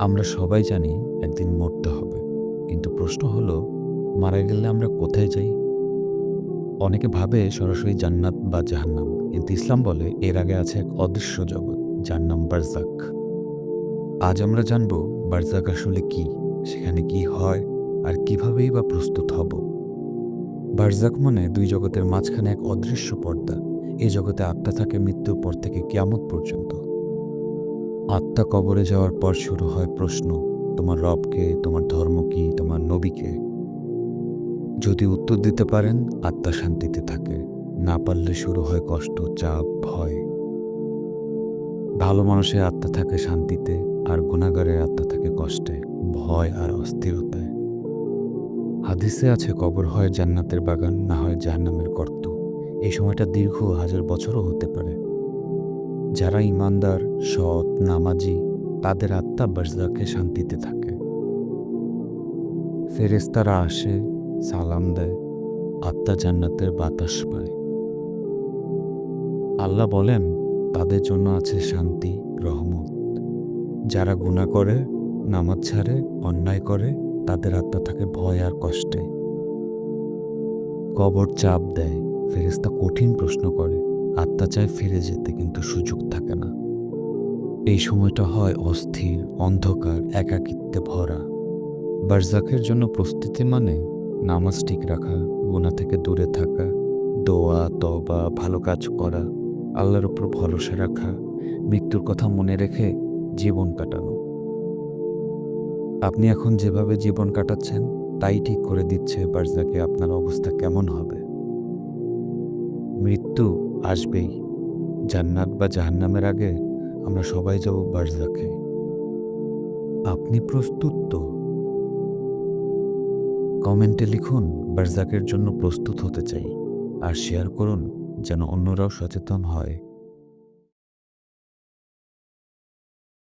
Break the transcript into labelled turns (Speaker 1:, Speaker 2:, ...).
Speaker 1: আমরা সবাই জানি একদিন মরতে হবে। কিন্তু প্রশ্ন হলো, মারা গেলে আমরা কোথায় যাই? অনেকে ভাবে সরাসরি জান্নাত বা জাহান্নাম, কিন্তু ইসলাম বলে এর আগে আছে এক অদৃশ্য জগৎ, যার নাম বারজাক। আজ আমরা জানব বারজাক আসলে কি, সেখানে কি হয়, আর কিভাবেই বা প্রস্তুত হব। বারজাক মানে দুই জগতের মাঝখানে এক অদৃশ্য পর্দা। এ জগতে আত্মা থাকে মৃত্যুর পর থেকে কিয়ামত পর্যন্ত। আত্মা কবরে যাওয়ার পর শুরু হয় প্রশ্ন, তোমার রবকে, তোমার ধর্ম কি তোমার নবীকে? যদি উত্তর দিতে পারেন, আত্মা শান্তিতে থাকে। না পারলে শুরু হয় কষ্ট, চাপ, ভয়। ভালো মানুষের আত্মা থাকে শান্তিতে, আর গুণাগারের আত্মা থাকে কষ্টে, ভয় আর অস্থিরতায়। হাদিসে আছে, কবর হয় জান্নাতের বাগান, না হয় জাহান্নামের গর্ত। এই সময়টা দীর্ঘ, হাজার বছরও হতে পারে। যারা ইমানদার, সৎ, নামাজি, তাদের আত্মা বার্জাকে শান্তিতে থাকে। ফেরেস্তারা আসে, সালাম দেয়, আত্মা জান্নাতের বাতাস পায়। আল্লাহ বলেন, তাদের জন্য আছে শান্তি, রহমত। যারা গুণা করে, নামাজ ছাড়ে, অন্যায় করে, তাদের আত্মা থাকে ভয় আর কষ্টে। কবর চাপ দেয় ফেরেস্তা কঠিন প্রশ্ন করে। আত্মা চায় ফিরে যেতে, কিন্তু সুযোগ থাকে না। এই সময়টা হয় অস্থির, অন্ধকার, একাকিত্বে ভরা। বারজাকের জন্য প্রস্তুতি মানে নামাজ ঠিক রাখা গুণা থেকে দূরে থাকা, দোয়া তবা ভালো কাজ করা, আল্লাহর উপর ভরসা রাখা, মৃত্যুর কথা মনে রেখে জীবন কাটানো। আপনি এখন যেভাবে জীবন কাটাচ্ছেন, তাই ঠিক করে দিচ্ছে বারজাকে আপনার অবস্থা কেমন হবে। মৃত্যু আসবেই। জান্নাত বা জাহান্নামের আগে আমরা সবাই যাব বারজাকে। আপনি প্রস্তুত তো? কমেন্টে লিখুন, বারজাকের জন্য প্রস্তুত হতে চাই। আর শেয়ার করুন, যেন অন্যরাও সচেতন হয়।